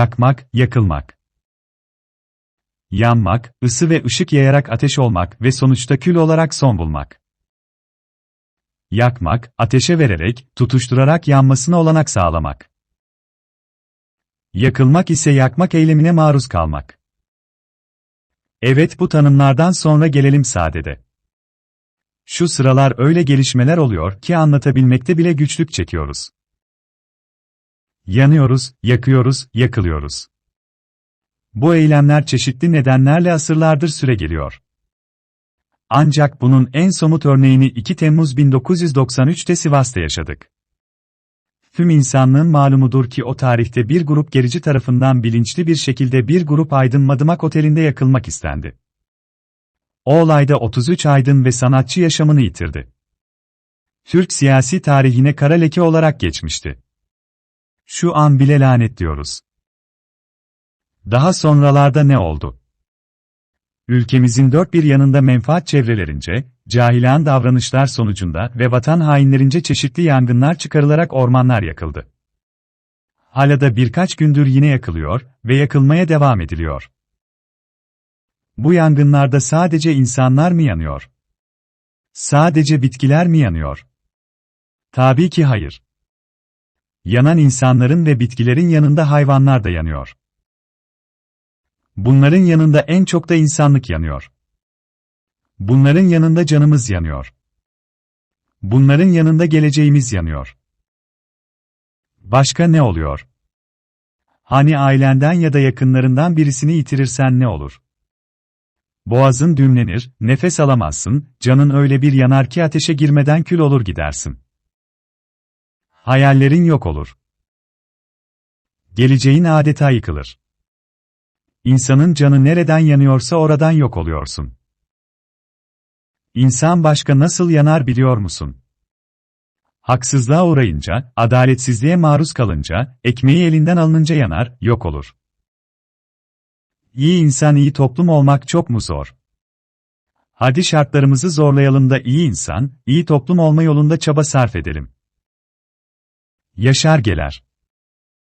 Yakmak, yakılmak. Yanmak, ısı ve ışık yayarak ateş olmak ve sonuçta kül olarak son bulmak. Yakmak, ateşe vererek, tutuşturarak yanmasına olanak sağlamak. Yakılmak ise yakmak eylemine maruz kalmak. Evet bu tanımlardan sonra gelelim sadede. Şu sıralar öyle gelişmeler oluyor ki anlatabilmekte bile güçlük çekiyoruz. Yanıyoruz, yakıyoruz, yakılıyoruz. Bu eylemler çeşitli nedenlerle asırlardır süre geliyor. Ancak bunun en somut örneğini 2 Temmuz 1993'te Sivas'ta yaşadık. Tüm insanlığın malumudur ki o tarihte bir grup gerici tarafından bilinçli bir şekilde bir grup aydın Madımak Oteli'nde yakılmak istendi. O olayda 33 aydın ve sanatçı yaşamını yitirdi. Türk siyasi tarihine kara leke olarak geçmişti. Şu an bile lanetliyoruz. Daha sonralarda ne oldu? Ülkemizin dört bir yanında menfaat çevrelerince, cahilan davranışlar sonucunda ve vatan hainlerince çeşitli yangınlar çıkarılarak ormanlar yakıldı. Hala da birkaç gündür yine yakılıyor ve yakılmaya devam ediliyor. Bu yangınlarda sadece insanlar mı yanıyor? Sadece bitkiler mi yanıyor? Tabii ki hayır. Yanan insanların ve bitkilerin yanında hayvanlar da yanıyor. Bunların yanında en çok da insanlık yanıyor. Bunların yanında canımız yanıyor. Bunların yanında geleceğimiz yanıyor. Başka ne oluyor? Hani ailenden ya da yakınlarından birisini yitirirsen ne olur? Boğazın düğümlenir, nefes alamazsın, canın öyle bir yanar ki ateşe girmeden kül olur gidersin. Hayallerin yok olur. Geleceğin adeta yıkılır. İnsanın canı nereden yanıyorsa oradan yok oluyorsun. İnsan başka nasıl yanar biliyor musun? Haksızlığa uğrayınca, adaletsizliğe maruz kalınca, ekmeği elinden alınınca yanar, yok olur. İyi insan iyi toplum olmak çok mu zor? Hadi şartlarımızı zorlayalım da iyi insan, iyi toplum olma yolunda çaba sarf edelim. Yaşar Geler